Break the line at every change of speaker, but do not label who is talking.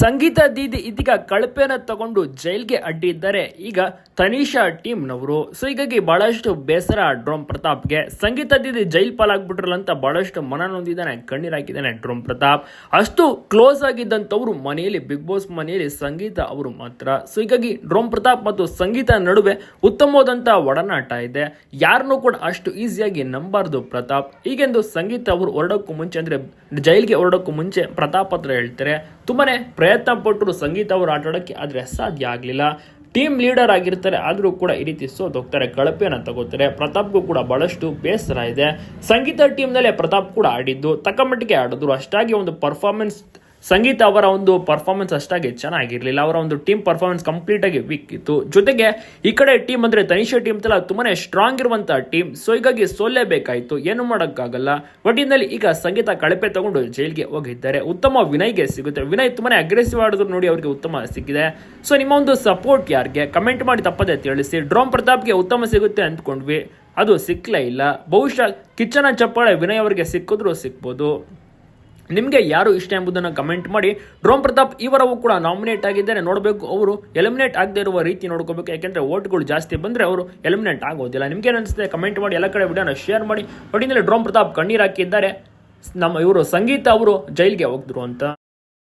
ಸಂಗೀತ ದೀದಿ ಇದೀಗ ಕಳಪೆನ ತಗೊಂಡು ಜೈಲ್ಗೆ ಅಡ್ಡಿದ್ದಾರೆ ಈಗ ತನಿಷಾ ಟೀಮ್ನವರು. ಸೊ, ಹೀಗಾಗಿ ಬಹಳಷ್ಟು ಬೇಸರ ಡ್ರೋಮ್ ಪ್ರತಾಪ್ಗೆ. ಸಂಗೀತ ದೀದಿ ಜೈಲ್ ಪಾಲಾಗ್ಬಿಟ್ರಲ್ಲ ಅಂತ ಬಹಳಷ್ಟು ಮನ ನೊಂದಿದ್ದಾನೆ, ಕಣ್ಣೀರ್ ಹಾಕಿದ್ದಾನೆ ಡ್ರೋಮ್ ಪ್ರತಾಪ್. ಅಷ್ಟು ಕ್ಲೋಸ್ ಆಗಿದ್ದಂಥವ್ರು ಮನೆಯಲ್ಲಿ, ಬಿಗ್ ಬಾಸ್ ಮನೆಯಲ್ಲಿ ಸಂಗೀತ ಅವರು ಮಾತ್ರ. ಸೊ, ಹೀಗಾಗಿ ಡ್ರೋಮ್ ಪ್ರತಾಪ್ ಮತ್ತು ಸಂಗೀತ ನಡುವೆ ಉತ್ತಮವಾದಂಥ ಒಡನಾಟ ಇದೆ. ಯಾರನ್ನೂ ಕೂಡ ಅಷ್ಟು ಈಸಿಯಾಗಿ ನಂಬಾರ್ದು ಪ್ರತಾಪ್. ಈಗೆಂದು ಸಂಗೀತ ಅವರು ಹೊರಡೋಕ್ಕೂ ಮುಂಚೆ ಅಂದ್ರೆ ಜೈಲ್ಗೆ ಹೊರಡೋಕ್ಕೂ ಮುಂಚೆ ಪ್ರತಾಪ್ ಹತ್ರ ಹೇಳ್ತಾರೆ. ತುಂಬಾನೇ ಪ್ರಯತ್ನ ಪಟ್ಟರು ಸಂಗೀತ ಅವರು ಆಟ ಆಡೋಕ್ಕೆ ಆದರೆ ಸಾಧ್ಯ ಆಗಲಿಲ್ಲ. ಟೀಮ್ ಲೀಡರ್ ಆಗಿರ್ತಾರೆ, ಆದರೂ ಕೂಡ ಈ ರೀತಿ ಸೋತೋಗ್ತಾರೆ ಕಳಪೆಯನ್ನು ತಗೋತಾರೆ. ಪ್ರತಾಪ್ಗೂ ಕೂಡ ಬಹಳಷ್ಟು ಬೇಸರ ಇದೆ. ಸಂಗೀತ ಟೀಮ್ನಲ್ಲೇ ಪ್ರತಾಪ್ ಕೂಡ ಆಡಿದ್ದು. ತಕ್ಕ ಮಟ್ಟಿಗೆ ಆಡಿದ್ರು. ಅಷ್ಟಾಗಿ ಒಂದು ಪರ್ಫಾರ್ಮೆನ್ಸ್ ಸಂಗೀತ ಅವರ ಒಂದು ಪರ್ಫಾರ್ಮೆನ್ಸ್ ಅಷ್ಟಾಗಿ ಚೆನ್ನಾಗಿರಲಿಲ್ಲ. ಅವರ ಒಂದು ಟೀಮ್ ಪರ್ಫಾರ್ಮೆನ್ಸ್ ಕಂಪ್ಲೀಟ್ ಆಗಿ ವೀಕ್ ಇತ್ತು. ಜೊತೆಗೆ ಈ ಕಡೆ ಟೀಮ್ ಅಂದ್ರೆ ತನಿಷಾ ಟೀಮ್ ತಲ ತುಂಬಾನೇ ಸ್ಟ್ರಾಂಗ್ ಇರುವಂತಹ ಟೀಮ್ ಸೊ ಹೀಗಾಗಿ ಸೋಲೇಬೇಕಾಯಿತು ಏನು ಮಾಡೋಕ್ಕಾಗಲ್ಲ. ಒಟ್ಟಿನಲ್ಲಿ ಈಗ ಸಂಗೀತ ಕಳಪೆ ತಗೊಂಡು ಜೈಲ್ಗೆ ಹೋಗಿದ್ದಾರೆ. ಉತ್ತಮ ವಿನಯ್ಗೆ ಸಿಗುತ್ತೆ. ವಿನಯ್ ತುಂಬಾನೇ ಅಗ್ರೆಸಿವ್ ಆಡಿದ್ರು ನೋಡಿ ಅವರಿಗೆ ಉತ್ತಮ ಸಿಕ್ಕಿದೆ. ಸೊ ನಿಮ್ಮ ಒಂದು ಸಪೋರ್ಟ್ ಯಾರಿಗೆ? ಕಮೆಂಟ್ ಮಾಡಿ ತಪ್ಪದೆ ತಿಳಿಸಿ. ಡ್ರೋಮ್ ಪ್ರತಾಪ್ಗೆ ಉತ್ತಮ ಸಿಗುತ್ತೆ ಅಂದ್ಕೊಂಡ್ವಿ. ಅದು ಸಿಕ್ಕಲೇ ಇಲ್ಲ. ಬಹುಶಃ ಕಿಚ್ಚನ ಚಪ್ಪಾಳೆ ವಿನಯ್ ಅವರಿಗೆ ಸಿಕ್ಕಿದ್ರು ಸಿಕ್ಬೋದು. ನಿಮಗೆ ಯಾರು ಇಷ್ಟ ಎಂಬುದನ್ನು ಕಮೆಂಟ್ ಮಾಡಿ. ಡ್ರೋಮ್ ಪ್ರತಾಪ್ ಇವರವು ಕೂಡ ನಾಮಿನೇಟ್ ಆಗಿದ್ದಾರೆ. ನೋಡಬೇಕು ಅವರು ಎಲಿಮಿನೇಟ್ ಆಗದೆ ಇರುವ ರೀತಿ ನೋಡ್ಕೋಬೇಕು. ಯಾಕೆಂದ್ರೆ ಓಟ್ಗಳು ಜಾಸ್ತಿ ಬಂದರೆ ಅವರು ಎಲಿಮಿನೇಟ್ ಆಗೋದಿಲ್ಲ. ನಿಮ್ಗೆ ಅನಿಸುತ್ತೆ? ಕಮೆಂಟ್ ಮಾಡಿ, ಎಲ್ಲ ಕಡೆ ವಿಡಿಯೋನ ಶೇರ್ ಮಾಡಿ. ಒಟ್ಟಿನಲ್ಲಿ ಡ್ರೋಮ್ ಪ್ರತಾಪ್ ಕಣ್ಣೀರು ಹಾಕಿದ್ದಾರೆ. ನಮ್ಮ ಇವರು ಸಂಗೀತ ಅವರು ಜೈಲ್ಗೆ ಹೋಗಿದ್ರು ಅಂತ.